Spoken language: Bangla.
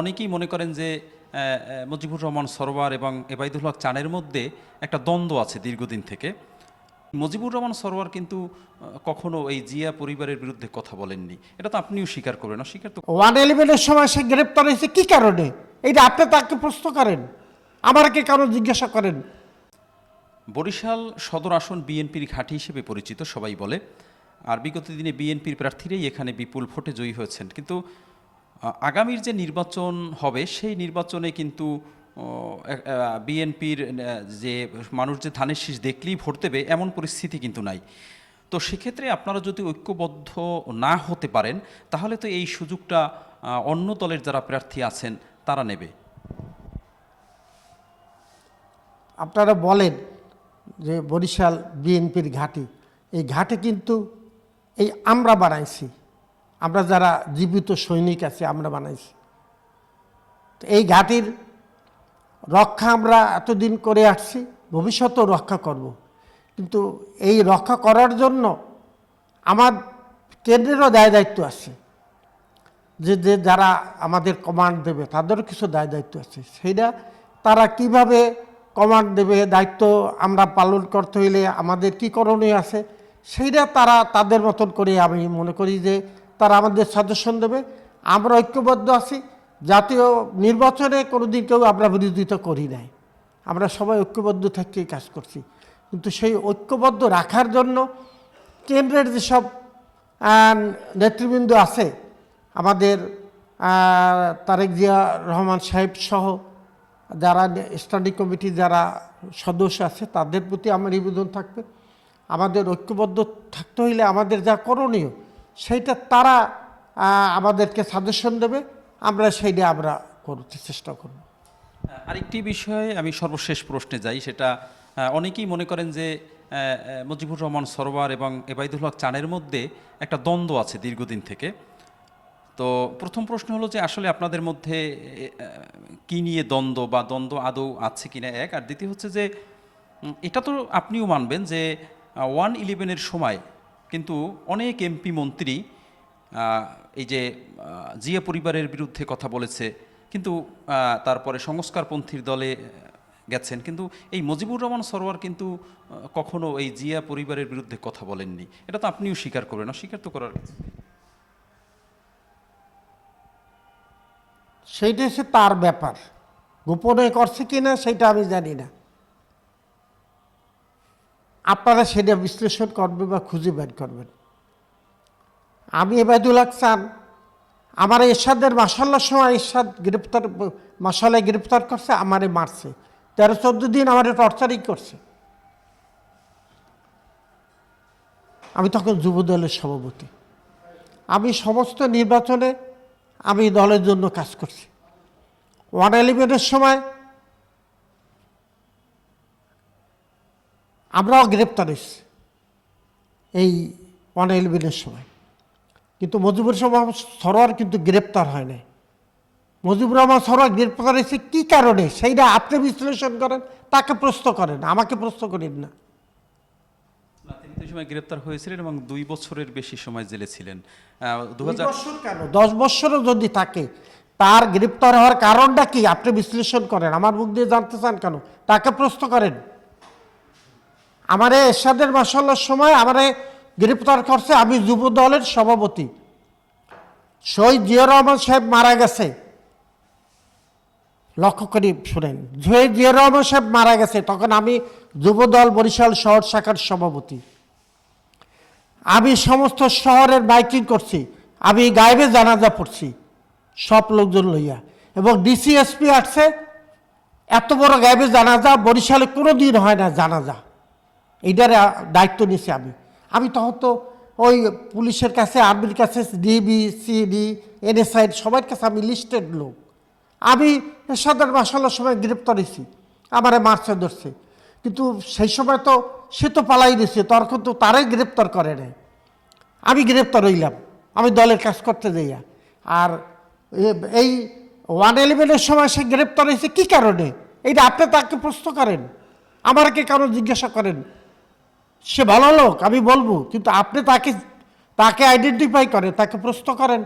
অনেকেই মনে করেন যে মুজিবুর রহমান সরোয়ার এবং এবাইদুল হক চানের মধ্যে একটা দ্বন্দ্ব আছে দীর্ঘদিন থেকে। মুজিবুর রহমান সরোয়ার কিন্তু কখনো এই জিয়া পরিবারের বিরুদ্ধে কথা বলেননি। এটা তো আপনিও স্বীকার করবেন অস্বীকার তো ওয়ান ইলেভেনের সময় সে গ্রেপ্তার হয়েছে কি কারণে? এইটা আপনি তাকে প্রশ্ন করেন। আমাকে কারও জিজ্ঞাসা করেন? বরিশাল সদর আসন বিএনপির ঘাঁটি হিসেবে পরিচিত সবাই বলে। আর বিগত দিনে বিএনপির প্রার্থীরাই এখানে বিপুল ভোটে জয়ী হয়েছেন। কিন্তু আগামীর যে নির্বাচন হবে, সেই নির্বাচনে কিন্তু বিএনপির যে মানুষ যে ধানের শীষ দেখলেই ভোট দেবে, এমন পরিস্থিতি কিন্তু নাই। তো সেক্ষেত্রে আপনারা যদি ঐক্যবদ্ধ না হতে পারেন, তাহলে তো এই সুযোগটা অন্য দলের যারা প্রার্থী আছেন, তারা নেবে। আপনারা বলেন যে বরিশাল বিএনপির ঘাঁটি। এই ঘাটে কিন্তু এই আমরা বানাইছি। আমরা যারা জীবিত সৈনিক আছি, আমরা বানাইছি। তো এই ঘাটির রক্ষা আমরা এতদিন করে আসছি, ভবিষ্যতেও রক্ষা করব। কিন্তু এই রক্ষা করার জন্য আমার কেন্দ্রেরও দায় দায়িত্ব আছে। যে যে যারা আমাদের কমান্ড দেবে, তাদেরও কিছু দায় দায়িত্ব আছে। সেইটা তারা কীভাবে কমান্ড দেবে, দায়িত্ব আমরা পালন করতে হইলে আমাদের কী করণীয় আছে, সেইটা তারা তাদের মতন করে আমি মনে করি যে তারা আমাদের সাজেশন দেবে। আমরা ঐক্যবদ্ধ আছি। জাতীয় নির্বাচনে কোনোদিন কেউ আমরা বিরোধিতা করি নাই। আমরা সবাই ঐক্যবদ্ধ থেকেই কাজ করছি। কিন্তু সেই ঐক্যবদ্ধ রাখার জন্য কেন্দ্রের যেসব নেতৃবৃন্দ আছে, আমাদের তারেক জিয়া রহমান সাহেব সহ যারা স্ট্যান্ডিং কমিটি যারা সদস্য আছে, তাদের প্রতি আমার নিবেদন থাকবে। আমাদের ঐক্যবদ্ধ থাকতে হইলে আমাদের যা করণীয় সেইটা তারা আমাদেরকে সাজেশন দেবে। আমরা সেইটা আমরা করতে চেষ্টা করব। আরেকটি বিষয়ে আমি সর্বশেষ প্রশ্নে যাই, সেটা অনেকেই মনে করেন যে মুজিবুর রহমান সরোয়ার এবং এবাইদুল হক চানের মধ্যে একটা দ্বন্দ্ব আছে দীর্ঘদিন থেকে। তো প্রথম প্রশ্ন হলো যে, আসলে আপনাদের মধ্যে কি নিয়ে দ্বন্দ্ব বা দ্বন্দ্ব আদৌ আছে কিনা এক? আর দ্বিতীয় হচ্ছে যে এটা তো আপনিও মানবেন যে ওয়ান ইলেভেনের সময় কিন্তু অনেক এমপি মন্ত্রী এই যে জিয়া পরিবারের বিরুদ্ধে কথা বলেছে, কিন্তু তারপরে সংস্কারপন্থীর দলে গেছেন। কিন্তু এই মজিবুর রহমান সরোয়ার কিন্তু কখনো এই জিয়া পরিবারের বিরুদ্ধে কথা বলেননি। এটা তো আপনিও স্বীকার করবেন, অস্বীকার তো করার। সেইটা হচ্ছে তার ব্যাপার। গোপনে করছে কিনা সেটা আমি জানি না। আপনারা সেটা বিশ্লেষণ করবেন বা খুঁজে বের করবেন। আমি এবাদুল হক চান আমার এরশাদের মাসাল্লার সময় এরশাদ গ্রেপ্তার মাসালায় গ্রেপ্তার করছে, আমারে মারছে। তেরো, চোদ্দ দিন আমারে টর্চারিং করছে। আমি তখন যুব দলের সভাপতি। আমি সমস্ত নির্বাচনে আমি দলের জন্য কাজ করছি। ওয়ান ইলেভেনের সময় আমরাও গ্রেপ্তার হয়েছি এই ওয়ান ইলেভেনের সময়। কিন্তু মুজিবুর রহমান সরোয়ার কিন্তু গ্রেপ্তার হয় নাই। মুজিবুর রহমান সরোয়ার গ্রেপ্তার হয়েছে কী কারণে? সেইটা আপনি বিশ্লেষণ করেন তাকে প্রশ্ন করেন আমাকে প্রশ্ন করেন না। সময় গ্রেপ্তার হয়েছিলেন এবং দুই বছরের বেশি সময় জেলে ছিলেন। দু কেন? দশ বছরও যদি থাকে তার গ্রেপ্তার হওয়ার কারণটা কি? আপনি বিশ্লেষণ করেন আমার মুখ দিয়ে জানতে চান কেন? তাকে প্রশ্ন করেন। আমারে এরশাদের মাসাল্লার সময় আমারে গ্রেপ্তার করছে আমি যুব দলের সভাপতি। শহীদ জিয়া রহমান সাহেব মারা গেছে। লক্ষ্য করি শুনেন, শহীদ জিয়া রহমান সাহেব মারা গেছে, তখন আমি যুব দল বরিশাল শহর শাখার সভাপতি। আমি সমস্ত শহরের বাইকিং করছি, আমি গায়েবে জানাজা পড়ছি, সব লোকজন লইয়া। এবং ডিসিএসপি আসছে, এত বড় গায়েবে জানাজা বরিশালে কোনো দিন হয় না জানাজা। এইটার আহ, দায়িত্ব নিছি আমি। আমি তখন তো ওই পুলিশের কাছে আর্মির কাছে ডিবি সিডি এনএসআই সবার কাছে আমি লিস্টেড লোক। আমি সাধারণ মাসাল্লার সময় গ্রেপ্তার হয়েছি আমারে মারছে ধরছে। কিন্তু সেই সময় তো সে তো পালাই দিছে তখন তো তারাই গ্রেপ্তার করে নাই। আমি গ্রেপ্তার হইলাম আমি দলের কাজ করতে যাইয়া। আর এই ওয়ান ইলেভেনের সময় সে গ্রেপ্তার হয়েছে কী কারণে? এইটা আপনি তাকে প্রশ্ন করেন। আমাকে কারও জিজ্ঞাসা করেন। সে ভালো লোক আমি বলব। কিন্তু আপনি তাকে তাকে আইডেন্টিফাই করেন তাকে প্রশ্ন করেন।